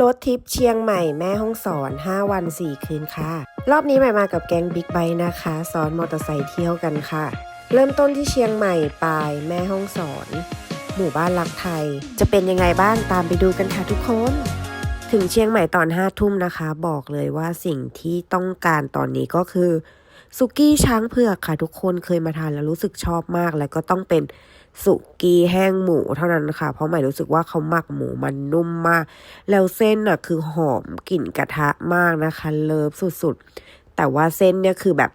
รถทิปเชียงใหม่แม่ห้องสอน 5 วัน 4 คืนค่ะ รอบนี้ใหม่มากับแก๊งบิ๊กไบค์นะคะซ้อนมอเตอร์ไซค์เที่ยวกันค่ะ เริ่มต้นที่เชียงใหม่ปลายแม่ห้องสอน หมู่บ้านรักไทย จะเป็นยังไงบ้างตามไปดูกันค่ะทุกคน ถึงเชียงใหม่ตอน5ทุ่มนะคะ บอกเลยว่าสิ่งที่ต้องการตอนนี้ก็คือสุกี้ช้างเผือกค่ะทุกคนเคยมาทานแล้วรู้สึกชอบมาก แล้วก็ต้องเป็น สุกี้แห้งหมูเท่านั้นค่ะ เพราะหม่รู้สึกว่าเขาหมักหมูมันนุ่มมาก แล้วเส้นน่ะคือหอมกลิ่นกระทะมากนะคะ เลิฟสุดๆ แต่ว่าเส้นเนี่ยคือแบบ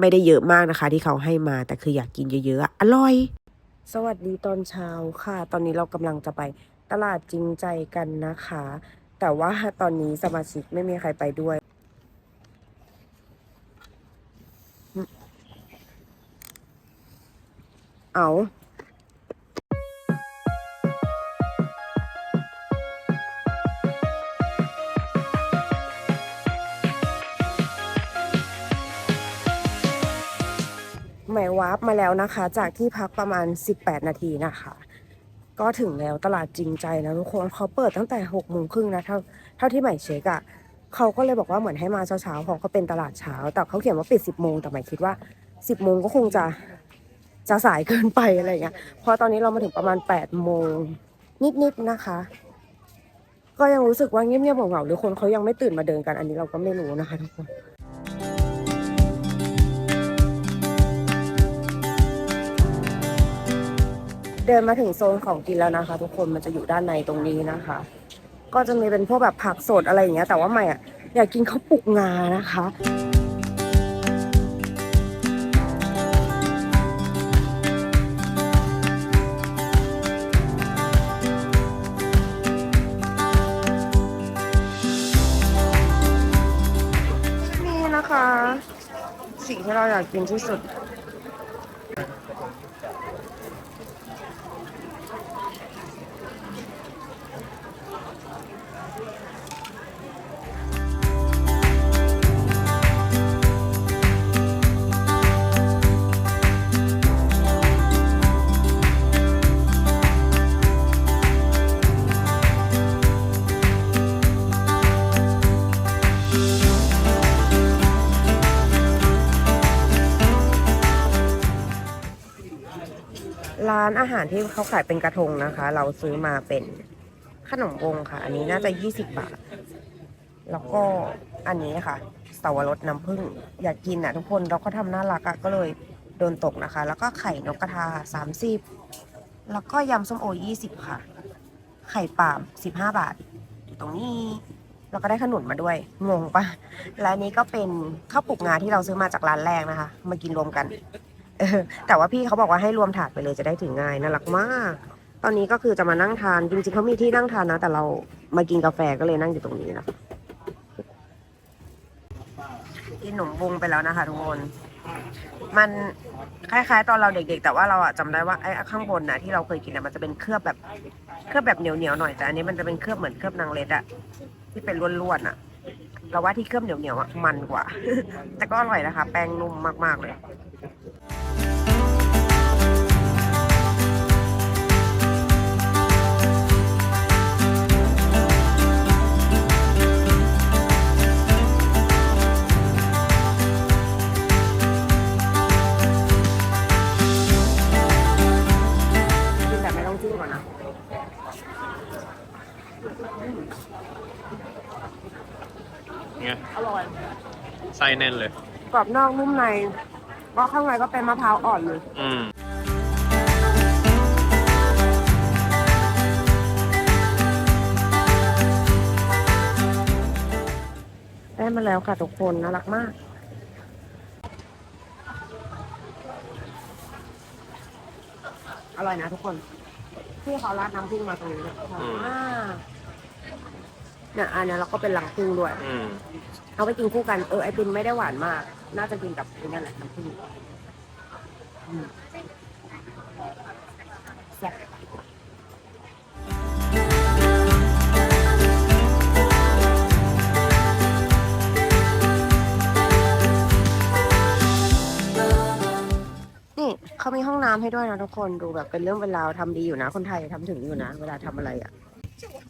ไม่ได้เยอะมากนะคะ ที่เขาให้มาแต่คืออยากกินเยอะๆอะอร่อย สวัสดีตอนเช้าค่ะ ตอนนี้เรากำลังจะไปตลาดจริงใจกันนะคะ แต่ว่าตอนนี้สมาชิกไม่มีใครไปด้วยเอา วาร์ปมาแล้วนะคะ จากที่พักประมาณ 18 นาทีนะคะ ก็ถึงแล้วตลาดจริงใจนะทุกคนเขาเปิดตั้งแต่6โมงครึ่งนะเท่าเท่าที่ใหม่เช็คอะ่ะเขาก็เลยบอกว่าเหมือนให้มาเช้าๆเพราะเขาเป็นตลาดเช้า แต่เขาเขียนว่าปิด 10โมงแต่ใหม่คิดว่า 10โมงก็คงจะจะสายเกินไปอะไรเงี้ยเพราะตอนนี้เรามาถึงประมาณ8โมงนิดๆนะคะ ก็ยังรู้สึกว่าเงียบๆเหงาๆหรือคนเขายังไม่ตื่นมาเดินกันอันนี้เราก็ไม่รู้นะคะทุกคน เดินมาถึงโซนของกินแล้วนะคะ ทุกคนมันจะอยู่ด้านในตรงนี้นะคะ ก็จะมีเป็นพวกแบบผักสดอะไรอย่างเงี้ยแต่ว่าใหม่อะอยากกินข้าวปลุกงานะคะนี่นะคะสิ่งที่เราอยากกินที่สุดานอาหารที่เขาขายเป็นกระทงนะคะ เราซื้อมาเป็นขนมวงค่ะ อันนี้น่าจะ 20 บาท แล้วก็อันนี้ค่ะสวรสน้ำผึ้งอยากกินอะทุกคนเราก็ทำน่ารักอะก็เลยโดนตกนะคะ แล้วก็ไข่นกกระทา 30 แล้วก็ยำส้มโอ 20 ค่ะ ไข่ปาม15 บาท อยู่ตรงนี้เราก็ได้ขนุนมาด้วย งงปะและนี้ก็เป็นข้าวปลุกงาที่เราซื้อมาจากร้านแรกนะคะ มากินรวมกัน แต่ว่าพี่เขาบอกว่าให้รวมถาดไปเลยจะได้ถึงง่ายน่ารักมาก ตอนนี้ก็คือจะมานั่งทานจริงๆเขามีที่นั่งทานนะ แต่เรามากินกาแฟก็เลยนั่งอยู่ตรงนี้นะกินขนมบุงไปแล้วนะคะทุกคนมันคล้าย ๆ ตอนเราเด็กๆ แต่ว่าเราอะจำได้ว่าไอ้ข้างบนนะที่เราเคยกินอะมันจะเป็นเคลือบแบบเคลือบแบบเหนียวๆหน่อยแต่อันนี้มันจะเป็นเคลือบเหมือนเคลือบนางเล็ดอะที่เป็นล้วนๆอะเราว่าที่เคลือบเหนียวๆอะมันกว่า แต่ก็อร่อยนะคะ แป้งนุ่มมากๆเลย ส้แน่นเลย กรอบนอกนุ่มในก็ข้างในก็เป็นมะพร้าวอ่อนเลย อืมได้มาแล้วค่ะทุกคนน่ารักมาก อร่อยนะทุกคน ที่เขาราดน้ำผึ้งมาตรงนี้เนี่ยหอมมาก เนี่ยอันเนี้ยเราก็เป็นหลังพึ่งด้วย อืมเอาไปกินคู่กัน เออไอติมไม่ได้หวานมาก น่าจะกินกับไอ้นั่นแหละน้ำผึ้งอืมแซ่บนี่เขามีห้องน้ำให้ด้วยนะทุกคนดูแบบเป็นเรื่องเป็นราวทำดีอยู่นะ คนไทยทำถึงอยู่นะ เวลาทำอะไรอะ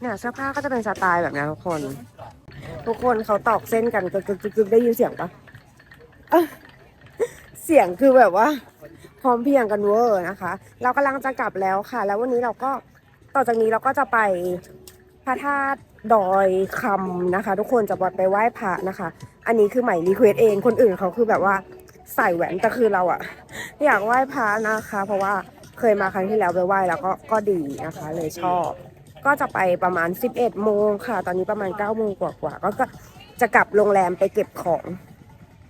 เนี่ยเสื้อผ้าก็จะเป็นสไตล์แบบนี้ทุกคน ทุกคนเขาตอกเส้นกันกึกกึกกึกกึกได้ยินเสียงปะะเสียงคือแบบว่า พร้อมเพียงกันเวอร์นะคะ เรากำลังจะกลับแล้วค่ะ แล้ววันนี้เราก็ต่อจากนี้เราก็จะไปพระธาตุดอยคำนะคะ ทุกคนจะไปไหว้พระนะคะ อันนี้คือใหม่รีเควสเองคนอื่นเขาคือแบบว่าใส่แหวนแต่คือเราอะอยากไหว้พระนะคะ เพราะว่าเคยมาครั้งที่แล้วไปไหว้แล้วก็ก็ดีนะคะ เลยชอบ ก็จะไปประมาณ 11 โมงค่ะ ตอนนี้ประมาณ 9 โมงกว่าๆก็ก็จะกลับโรงแรมไปเก็บของ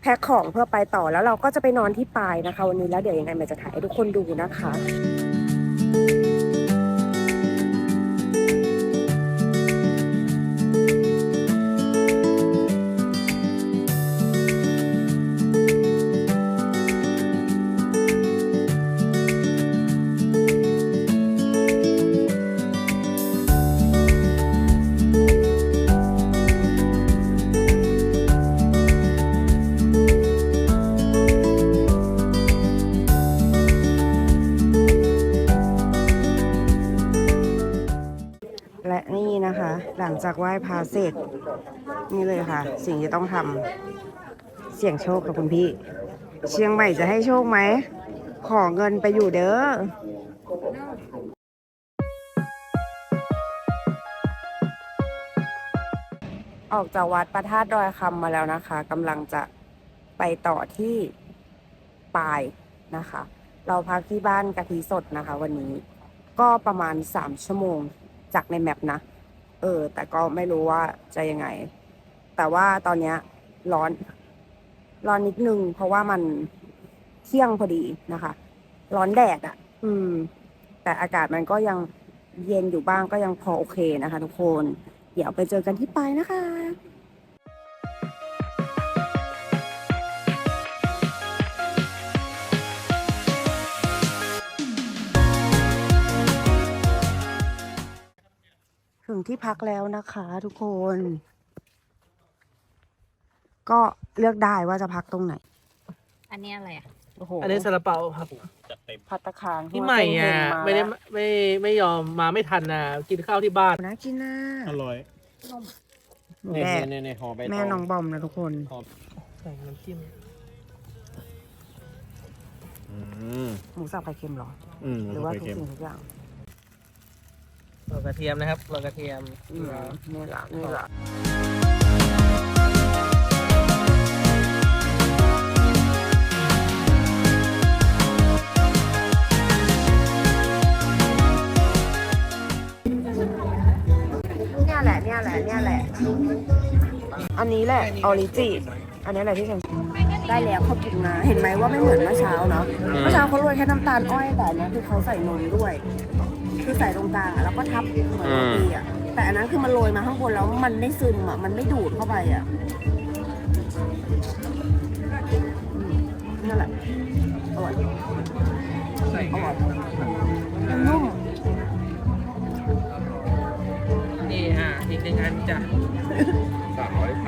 แพ็คของเพื่อไปต่อแล้วเราก็จะไปนอนที่ปายนะคะ วันนี้แล้วเดี๋ยวยังไงมันจะถ่ายให้ทุกคนดูนะคะและ จากไหว้พระเสร็จนี่เลยค่ะ สิ่งที่ต้องทำเสี่ยงโชคกับคุณพี่ เชียงใหม่จะให้โชคไหม ขอเงินไปอยู่เด้อออกจากวัดประทาดดอยคำมาแล้วนะคะกำลังจะไปต่อที่ปายนะคะ เราพักที่บ้านกะทิสดนะคะ วันนี้ก็ประมาณสามชั่วโมงจากในแมปนะ เออ แต่ก็ไม่รู้ว่าจะยังไง แต่ว่าตอนเนี้ย ร้อน ร้อนนิดนึง เพราะว่ามันเที่ยงพอดีนะคะ ร้อนแดดอะ่ะ อืม แต่อากาศมันก็ยังเย็นอยู่บ้างก็ยังพอโอเคนะคะ ทุกคน เดี๋ยวไปเจอกันที่ปลายนะคะ ที่พักแล้วนะคะทุกคน ก็เลือกได้ว่าจะพักตรงไหน อันนี้อะไรอะ โอ้โหอันนี้ซาลาเปาครับพัตตาคารพี่ใหม่อะาไม่ได้แล้วไม่ไม่ยอมมาไม่ทันนะกินข้าวที่บ้านน่ากินนะอร่อยหนูเนี่ยแม่เนี่ยเนี่ยห่อใบตองแม่น้องบอมนะทุกคนใส่น้ำจิ้มอืมหมูสับไข่เค็มเหรออืมหรือว่าไข่ทุกเค็มสิ่งทุกอย่างโรยกระเทียมนะครับโรยกระเทียมอืมนี่แหละนี่แหละเนี่ยแหละเนี่ยแหละเนี่ยแหละ อันนี้แหละออริจิ อันนี้แหละที่ฉันได้แล้วเขากินมา เห็นไหมว่าไม่เหมือนเมื่อเช้าเนาะ เมื่อเช้าเขาโรยแค่น้ำตาลอ้อยแต่อันเนี้ยคือเขาใส่นมด้วย คือใส่ตรงกลางอะแล้วก็ทับเหมือนโรตีอะแต่อันนั้นคือมันโรยมาข้างบนแล้วมันไม่ซึมอะมันไม่ดูดเข้าไปอะอืมนั่นแหละอร่อยอร่อยมันนุ่มนี่อะอีกหนึ่งอันจ้ะ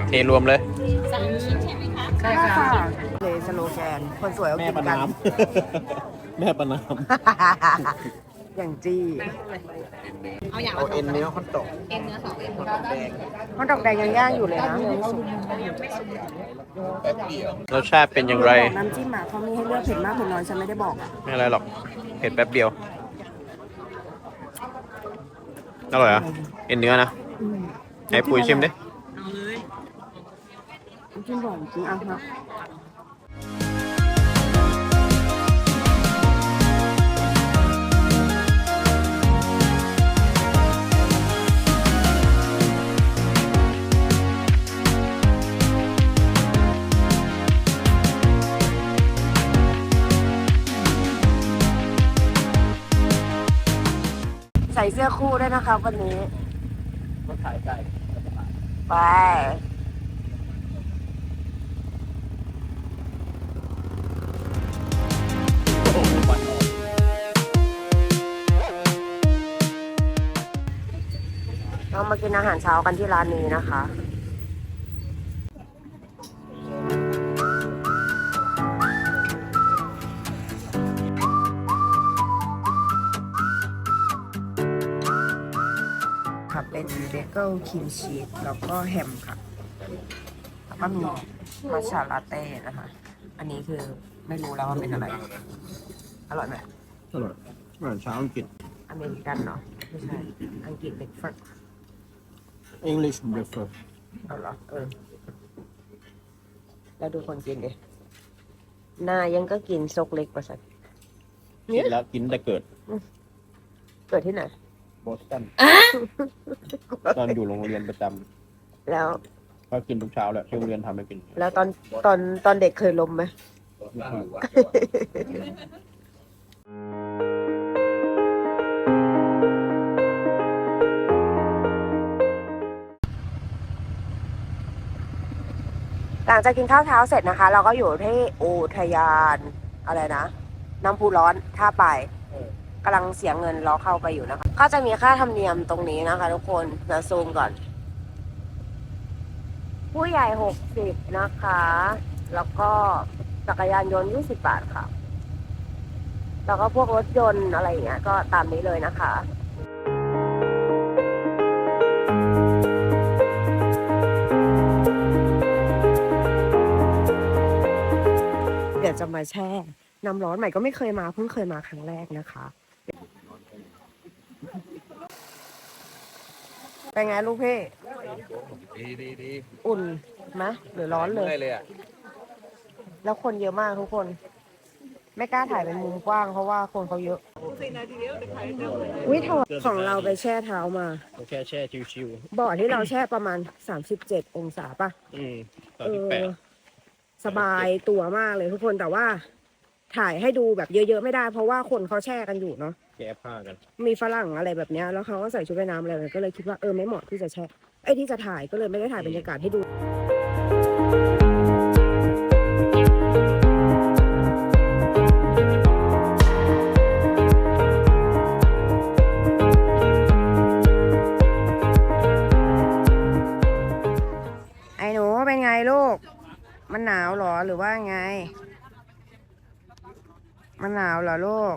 เทรวมเลยสามชิ้นใช่ไหมคะใช่ใช่ค่ะค่ะเลยสโลแกนคนสวยเอาแม่กินประกันนามแม่ประนาม อย่างจี้เอาอย่างเอาละสอเอ็งนเนื้อคอนโตกเอ็นเนื้อสองเอ็นแดงมันดอกแดงยังย่างอยู่เลยนะยังไม่สุกแป๊บเดียวรสชาติเป็นอย่างไรบอกน้ำจิ้มอะเขามีให้เลือกเผ็ดมากเผ็ดน้อยฉันไม่ได้บอกอะไม่อะไรหรอกเผ็ดแป๊บเดียวอร่อยเหรอะเอ็นเนื้อนะอืมให้ปุ๋ยชิมดิเอาเลยน้ำจิ้มหวานจริงอะนะ ใส่เสื้อคู่ด้วยนะครับวันนี้ก็ถ่ายได้ไปเรามากินอาหารเช้ากันที่ร้านนี้นะคะ ครับเกิลครีมชีสแล้วก็แฮมค่ะ แล้วก็มีมัชชาลาเต้นะคะ อันนี้คือไม่รู้แล้วว่าเป็นอะไร อร่อยไหมอร่อยอาหารเช้าอังกฤษ อเมริกันเนาะไม่ใช่ อังกฤษเบรกฟาสต์ English breakfast เอาเหรอเออ แล้วดูคนกินดิหน้ายังก็กินซกเล็กประสันกินแล้วกินแต่เกิด เกิดที่ไหน บอสตันตอนอยู่โรงเรียนประจแล้วำก็กินทุกเช้าแหละที่โรงเรียนทำให้กินแล้วตอนตอนตอนเด็กเคยลมไหมไม่ถูกหลังจากกินข้าวเช้าเสร็จนะคะ เราก็อยู่ที่อุทยานอะไรนะ น้ำพุร้อนท่าไป กำลังเสียเงินรอเข้าไปอยู่นะคะ ก็จะมีค่าธรรมเนียมตรงนี้นะคะ ทุกคนจะซูมก่อน ผู้ใหญ่หกสิบนะคะ แล้วก็จักรยานยนต์ยี่สิบบาทค่ะ แล้วก็พวกรถยนต์อะไรอย่างเงี้ย ก็ตามนี้เลยนะคะเดี๋ยวจะมาแช่น้ำร้อนใหม่ก็ไม่เคยมาเพิ่งเคยมาครั้งแรกนะคะ เป็นไงลูกพี่ ดีดีดีอุ่นไหมหรือร้อนเลย เลยอะแล้วคนเยอะมากทุกคน ไม่กล้าถ่ายเป็นมุมกว้างเพราะว่าคนเขาเยอะวิทของเราไปแช่เท้ามาแค่แช่ชิวบ่อที่เราแช่ประมาณ 37 องศาป่ะ ๆอืมตอนเอที่อแปด สบายตัวมากเลยทุกคนแต่ว่าถ่ายให้ดูแบบเยอะๆไม่ได้ เพราะว่าคนเขาแช่กันอยู่เนาะ แก้ผ้ากัน มีฝรั่งอะไรแบบเนี้ยแล้วเขาก็ใส่ชุดว่ายน้ำอะไรแบบนี้ก็เลยคิดว่าเออไม่เหมาะที่จะแช่ไอ้ยที่จะถ่ายก็เลยไม่ได้ถ่ายบรรยากาศให้ดู ไอ้หนูเป็นไงลูก มันหนาวเหรอหรือว่าไง มันหนาวเหรอลูก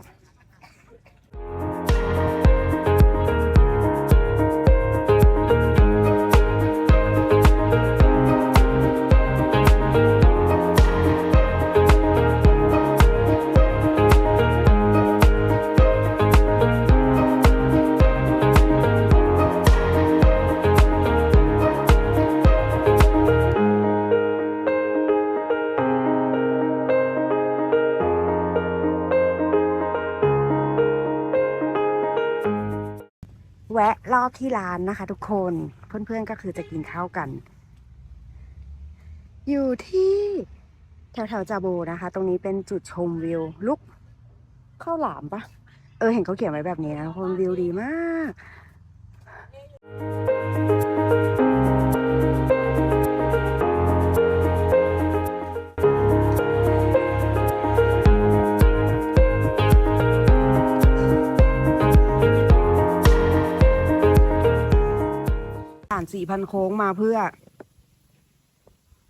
ที่ร้านนะคะ ทุกคนเพื่อนๆก็คือจะกินข้าวกัน อยู่ที่แถวๆจาโบนะคะ ตรงนี้เป็นจุดชมวิวลุกข้าวหลามปะเออเห็นเขาเขียนไว้แบบนี้นะคนวิวดีมาก สี่พันโค้งมาเพื่อ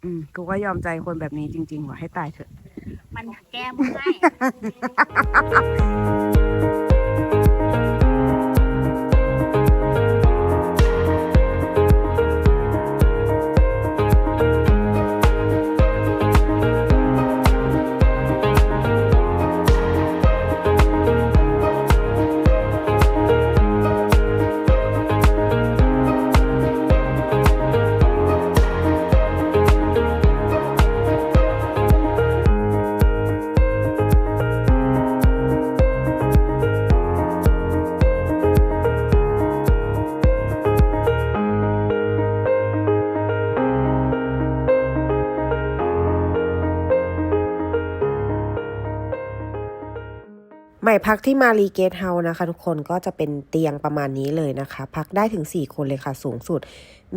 อืม กูก็ยอมใจคนแบบนี้จริง ๆ ว่ะให้ตายเถอะ มันแก้มือใพักที่มารีเกตเฮาส์นะคะ ทุกคนก็จะเป็นเตียงประมาณนี้เลยนะคะ พักได้ถึง 4 คนเลยค่ะ สูงสุด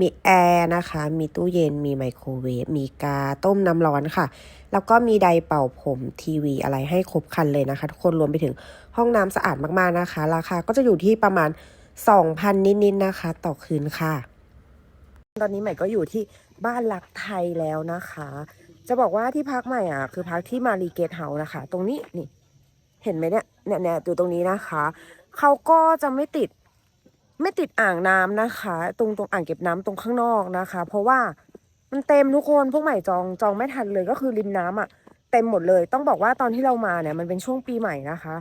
มีแอร์นะคะ มีตู้เย็น มีไมโครเวฟ มีกาต้มน้ำร้อนค่ะ แล้วก็มีไดร์เป่าผมทีวีอะไรให้ครบครันเลยนะคะ ทุกคนรวมไปถึงห้องน้ำสะอาดมากๆนะคะ ราคาก็จะอยู่ที่ประมาณ 2,000 นิดๆนะคะ ต่อคืนค่ะ ตอนนี้ใหม่ก็อยู่ที่บ้านรักไทยแล้วนะคะ จะบอกว่าที่พักใหม่อะคือพักที่มารีเกตเฮาส์นะคะ ตรงนี้นี่ เห็นไหมเนี่ยเนี่ยเนี่ยอยู่ตรงนี้นะคะเขาก็จะไม่ติดไม่ติดอ่างน้ำนะคะ ตรงตรงอ่างเก็บน้ำตรงข้างนอกนะคะ เพราะว่ามันเต็มทุกคนพวกใหม่จองจองไม่ทันเลยก็คือริมน้ำอะเต็มหมดเลย ต้องบอกว่าตอนที่เรามาเนี่ยมันเป็นช่วงปีใหม่นะคะ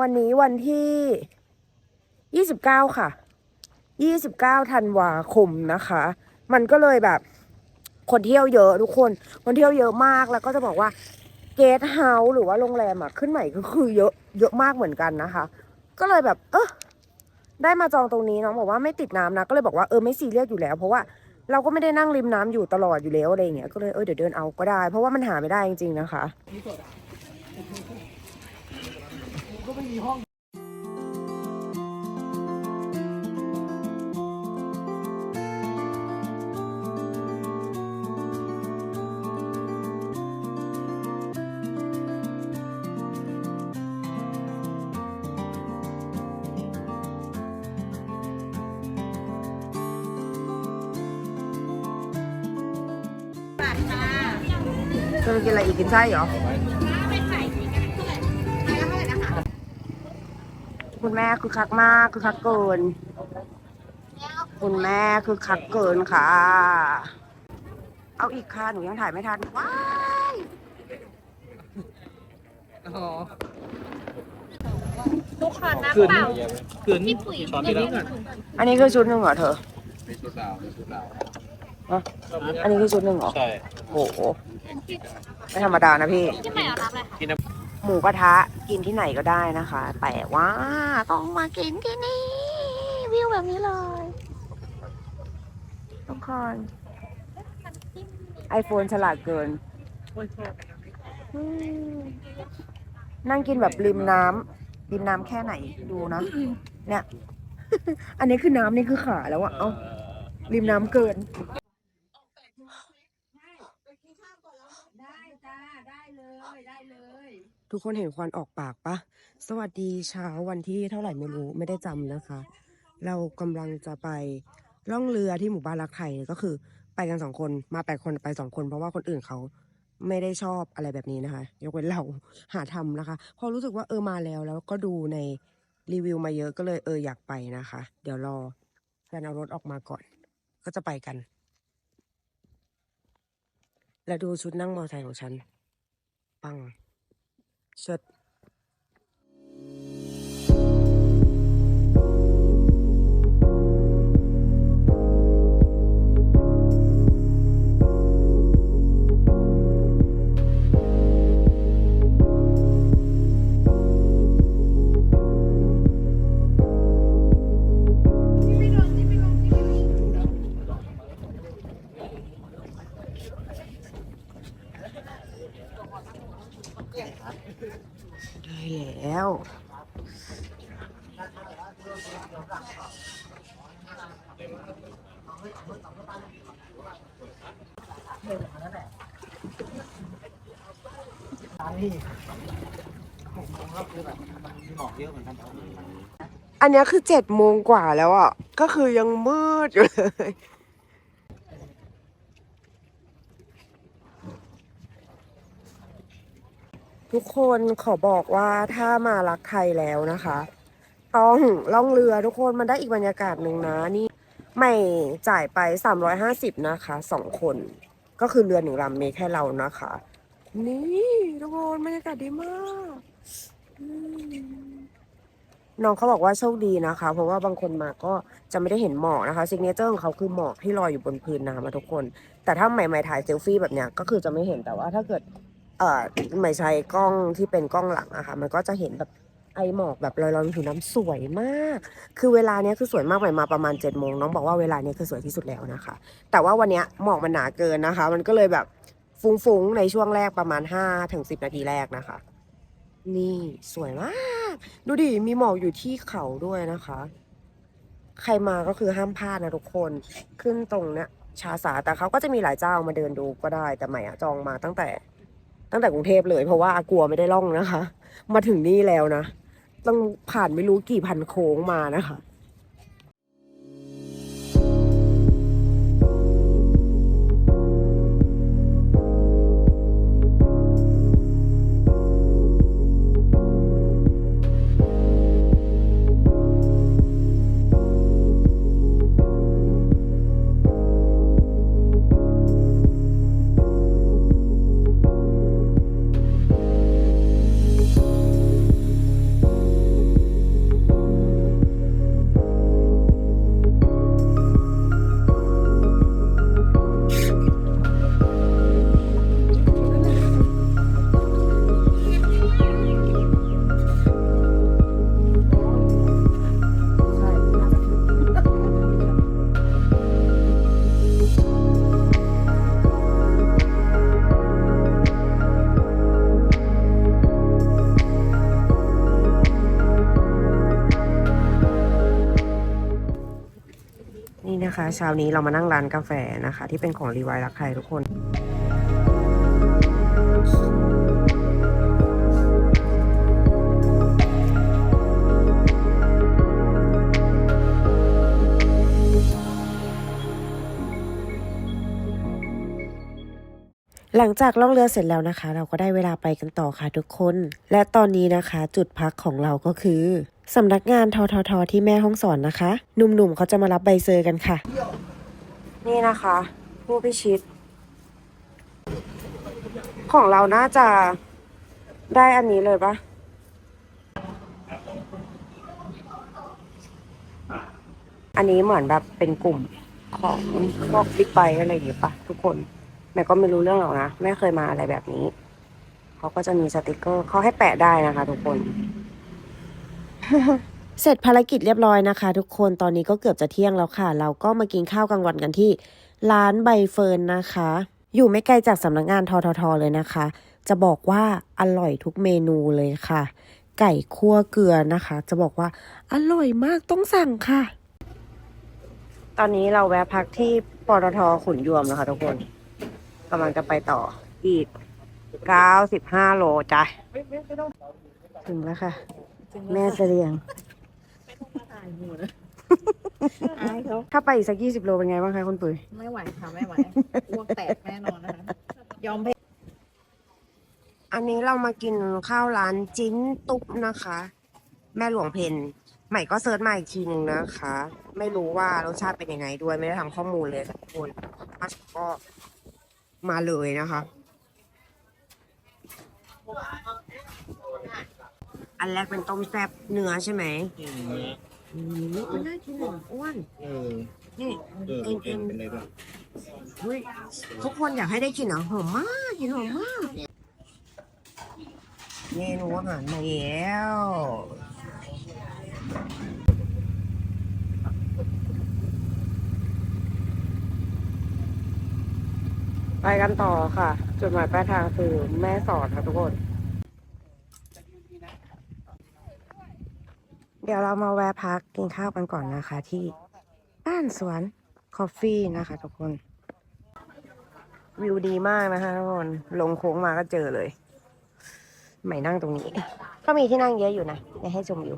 วันนี้วันที่ยี่สิบเก้าค่ะยี่สิบเก้าธันวาคมนะคะ มันก็เลยแบบ คนเที่ยวเยอะทุกคน คนเที่ยวเยอะมากแล้วก็จะบอกว่า เกสเฮาส์หรือว่าโรงแรมอะขึ้นใหม่ก็คือเยอะเยอะมากเหมือนกันนะคะ ก็เลยแบบเออได้มาจองตรงนี้น้องบอกว่าไม่ติดน้ำนะ ก็เลยบอกว่าเออไม่ซีเรียสอยู่แล้ว เพราะว่าเราก็ไม่ได้นั่งริมน้ำอยู่ตลอดอยู่แล้วอะไรเงี้ยก็เลยเออเดี๋ยวเดินเอาก็ได้ เพราะว่ามันหาไม่ได้จริงๆนะคะ อะไรอีกกินไส้เหรอคุณแม่คือคักมากคือคักเกิน คุณแม่คือคักเกินค่ะ เอาอีกค่ะหนูยังถ่ายไม่ทันว้ายอ๋อทุกคนนะคืนเปล่าคืนพี่ปุ๋ยช้อนที่แล้วอันนี้คือชุดหนึ่งเหรอเธอไม่ชุดดาวไม่ชุดดาวอะอันนี้คือชุดหนึ่งเหรอ ใช่ โอ้โห ไม่ธรรมดานะพี่ ที่ใหม่เอารับเลยค่ะที่น้หมูกระทะกินที่ไหนก็ได้นะคะ แต่ว่าต้องมากินที่นี่ วิวแบบนี้เลย ทุกคนไอโฟนฉลาดเกินอืมนั่งกินแบบริมน้ำริมน้ำแค่ไหนดูนะ เนี่ย อันนี้คือน้ำนี่คือขาแล้วอะเอ้าริมน้ำเกิน ทุกคนเห็นควันออกปากปะ สวัสดีเช้าวันที่เท่าไหร่ไม่รู้ไม่ได้จำนะคะ เรากำลังจะไปล่องเรือที่หมู่บ้านรักไทยก็คือ ไปกันสองคนมาแปดคนไปสองคนเพราะว่าคนอื่นเขาไม่ได้ชอบอะไรแบบนี้นะคะ ยกเว้นเราหาทำนะคะ พอรู้สึกว่าเออมาแล้วแล้วก็ดูในรีวิวมาเยอะก็เลยเอออยากไปนะคะ เดี๋ยวรอแฟนเอารถออกมาก่อน ก็จะไปกัน แล้วดูชุดนั่งมอเตอร์ไซค์ของฉัน ปัง ชิด ได้แล้ว อันเนี้ยคือเจ็ดโมงกว่าแล้วอะ ก็คือยังมืดอยู่เลย ทุกคนขอบอกว่าถ้ามารักไทยแล้วนะคะ ต้องล่องเรือทุกคนมันได้อีกบรรยากาศหนึ่งนะนี่ไม่จ่ายไป 350 นะคะสองคน ก็คือเรือหนึ่งลำมีแค่เรานะคะ นี่ทุกคนบรรยากาศดีมากน้องเขาบอกว่าโชคดีนะคะ เพราะว่าบางคนมาก็จะไม่ได้เห็นหมอกนะคะซิกเนเจอร์ของเขาคือหมอกที่ลอยอยู่บนพื้นน้ำอะทุกคน แต่ถ้าใหม่ๆถ่ายเซลฟี่แบบเนี้ยก็คือจะไม่เห็นแต่ว่าถ้าเกิด เอ่อไม่ใช้กล้องที่เป็นกล้องหลังอะค่ะ มันก็จะเห็นแบบไอหมอกแบบลอยๆบนผิวน้ำสวยมาก คือเวลาเนี้ยคือสวยมากใหม่มาประมาณ7จ็ดโมงน้องบอกว่าเวลาเนี้ยคือสวยที่สุดแล้วนะคะ แต่ว่าวันเนี้ยหมอกมันหนาเกินนะคะ มันก็เลยแบบฟุ้งๆในช่วงแรกประมาณ5ถึงสินาทีแรกนะคะ นี่สวยมาก ดูดิมีหมอกอยู่ที่เขาด้วยนะคะ ใครมาก็คือห้ามพลาดนะทุกคนขึ้นตรงเนี้ยชาสาแต่เขาก็จะมีหลายเจ้ามาเดินดูก็ได้แต่ใหม่อะจองมาตั้งแต่ ตั้งแต่กรุงเทพเลยเพราะว่ากลัวไม่ได้ล่องนะคะ มาถึงนี่แล้วนะ ต้องผ่านไม่รู้กี่พันโค้งมานะคะ เช้านี้เรามานั่งร้านกาแฟนะคะ ที่เป็นของรีไวรักไทยทุกคนหลังจากล่องเรือเสร็จแล้วนะคะ เราก็ได้เวลาไปกันต่อค่ะทุกคน และตอนนี้นะคะ จุดพักของเราก็คือ สำนักงานทททที่แม่ห้องสอนนะคะ หนุ่มๆเขาจะมารับใบเซอร์กันค่ะ นี่นะคะ ผู้พิชิต ของเราน่าจะได้อันนี้เลยปะอันนี้เหมือนแบบเป็นกลุ่มของพวกบิ๊กไบอะไรอย่างเงี้ยปะทุกคนแม่ก็ไม่รู้เรื่องหรอกนะไม่เคยมาอะไรแบบนี้ เขาก็จะมีสติกเกอร์เขาให้แปะได้นะคะทุกคน เสร็จภารกิจเรียบร้อยนะคะ ทุกคนตอนนี้ก็เกือบจะเที่ยงแล้วค่ะ เราก็มากินข้าวกลางวันกันที่ ร้านใบเฟิร์นนะคะ อยู่ไม่ไกลจากสำนักงานทททเลยนะคะ จะบอกว่าอร่อยทุกเมนูเลยค่ะ ไก่คั่วเกลือนะคะ จะบอกว่าอร่อยมากต้องสั่งค่ะ ตอนนี้เราแวะพักที่ปตทขุนยวมนะคะทุกคนกำลังจะไปต่ออีก 95 โลจ้ะถึงแล้วค่ะ แม่เสลียงอายเขาถ้าไปอีกสัก20โลเป็นไงบ้างคะคุณปุ๋ย ไม่ไหวค่ะไม่ไหวอ้วกแตกแน่นอนนะคะยอมแพ้อันนี้เรามากินข้าวร้านจิ้นตุ๊บนะคะ แม่หลวงเพนใหม่ก็เซิร์ชมาอีกทีหนึ่งนะคะ ไม่รู้ว่ารสชาติเป็นยังไงด้วยไม่ได้ทำข้อมูลเลยค่ะทุกคนมาก็มาเลยนะคะ อันแรกเป็นต้มแซ่บเนื้อใช่ไหมอืมมันน่ากินเหรออ้วนเออนี่เออเอ็นเอ็นเป็นไรบ้างเฮ้ยทุกคนอยากให้ได้กลินเหรอหอมมากกลินหอมมากเมนูอาหารมาแล้วไปกันต่อค่ะ จุดหมายปลายทางคือแม่สอดค่ะทุกคน เดี๋ยวเรามาแวะพักกินข้าวกันก่อนนะคะ ที่บ้านสวนคอฟฟี่นะคะทุกคน วิวดีมากนะคะทุกคน ลงโค้งมาก็เจอเลย ใหม่นั่งตรงนี้ ก็มีที่นั่งเยอะอยู่นะเดี๋ยวให้ชมวิว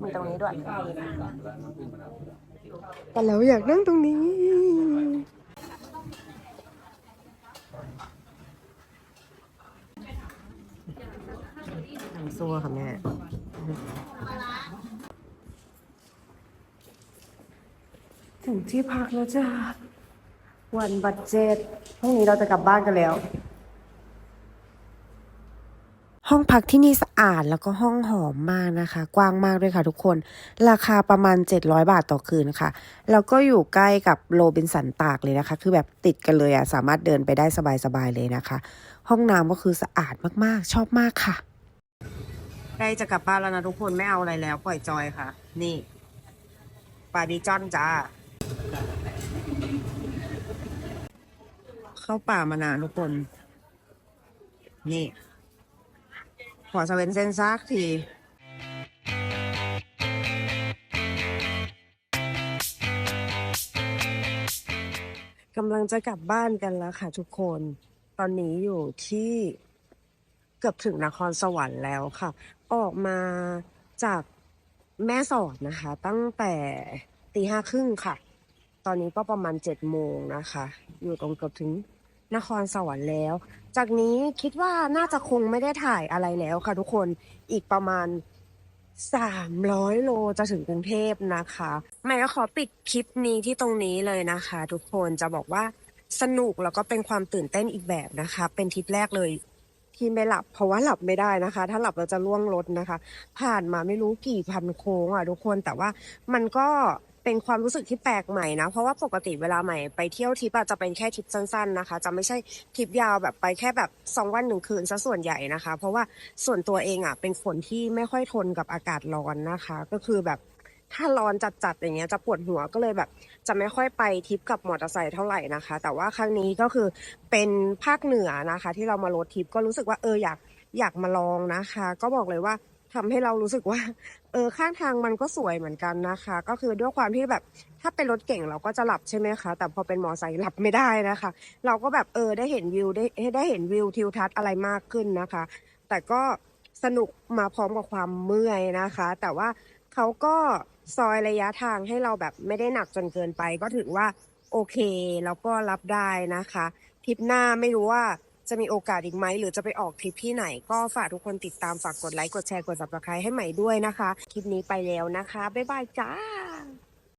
มีตรงนี้ด้วย แต่เราอยากนั่งตรงนี้ทำซัวค่ะแม่ ถึงที่พักแล้วจ้า วันบัตเจ็ตพรุ่งนี้เราจะกลับบ้านกันแล้ว ห้องพักที่นี่สะอาดแล้วก็ห้องหอมมากนะคะ กว้างมากด้วยค่ะทุกคน ราคาประมาณ 700 บาทต่อคืนค่ะ แล้วก็อยู่ใกล้กับโรบินสันตากเลยนะคะ คือแบบติดกันเลยอะ สามารถเดินไปได้สบายๆเลยนะคะ ห้องน้ำก็คือสะอาดมากๆ ชอบมากค่ะ ได้จะกลับบ้านแล้วนะทุกคนไม่เอาอะไรแล้วปล่อยจอยค่ะ นี่ปาดิจอนจ้า เข้าป่ามานานทุกคน นี่ ขอสเวนเซนซักทีกำลังจะกลับบ้านกันแล้วค่ะทุกคน ตอนนี้อยู่ที่เกือบถึงนครสวรรค์แล้วค่ะ ออกมาจากแม่สอดนะคะ ตั้งแต่ตีห้าครึ่งค่ะ ตอนนี้ก็ประมาณเจ็ดโมงนะคะ อยู่ตรงเกือบถึงนครสวรรค์แล้ว จากนี้คิดว่าน่าจะคงไม่ได้ถ่ายอะไรแล้วค่ะทุกคนอีกประมาณ300โลจะถึงกรุงเทพนะคะใหม่ก็ขอปิดคลิปนี้ที่ตรงนี้เลยนะคะ ทุกคนจะบอกว่าสนุกแล้วก็เป็นความตื่นเต้นอีกแบบนะคะ เป็นทริปแรกเลย ที่ไม่หลับ เพราะว่าหลับไม่ได้นะคะ ถ้าหลับเราจะล่วงรถนะคะ ผ่านมาไม่รู้กี่พันโค้งอะทุกคนแต่ว่ามันก็เป็นความรู้สึกที่แปลกใหม่นะ เพราะว่าปกติเวลาใหม่ไปเที่ยวทริปอะจะเป็นแค่ทริปสั้นๆนะคะ จะไม่ใช่ทริปยาวแบบไปแค่แบบสองวันหนึ่งคืนซะส่วนใหญ่นะคะ เพราะว่าส่วนตัวเองอะเป็นคนที่ไม่ค่อยทนกับอากาศร้อนนะคะ ก็คือแบบ ถ้าร้อนจัดๆอย่างเงี้ยจะปวดหัวก็เลยแบบ จะไม่ค่อยไปทริปกับมอเตอร์ไซค์เท่าไหร่นะคะ แต่ว่าครั้งนี้ก็คือเป็นภาคเหนือนะคะ ที่เรามาโรดทริปก็รู้สึกว่าเอออยากอยากมาลองนะคะ ก็บอกเลยว่าทำให้เรารู้สึกว่า เออข้างทางมันก็สวยเหมือนกันนะคะ ก็คือด้วยความที่แบบถ้าเป็นรถเก่งเราก็จะหลับใช่ไหมคะ แต่พอเป็นมอไซค์หลับไม่ได้นะคะ เราก็แบบเออได้เห็นวิวได้ได้เห็นวิวทิวทัศน์อะไรมากขึ้นนะคะ แต่ก็สนุกมาพร้อมกับความเมื่อยนะคะ แต่ว่าเขาก็ ซอยระยะทางให้เราแบบไม่ได้หนักจนเกินไป ก็ถือว่าโอเคแล้วก็รับได้นะคะทริปหน้าไม่รู้ว่าจะมีโอกาสอีกไหมหรือจะไปออกทริปที่ไหน ก็ฝากทุกคนติดตามฝากกดไลค์กดแชร์กด subscribe ให้ใหม่ด้วยนะคะ คลิปนี้ไปแล้วนะคะ บ๊ายบายจ้า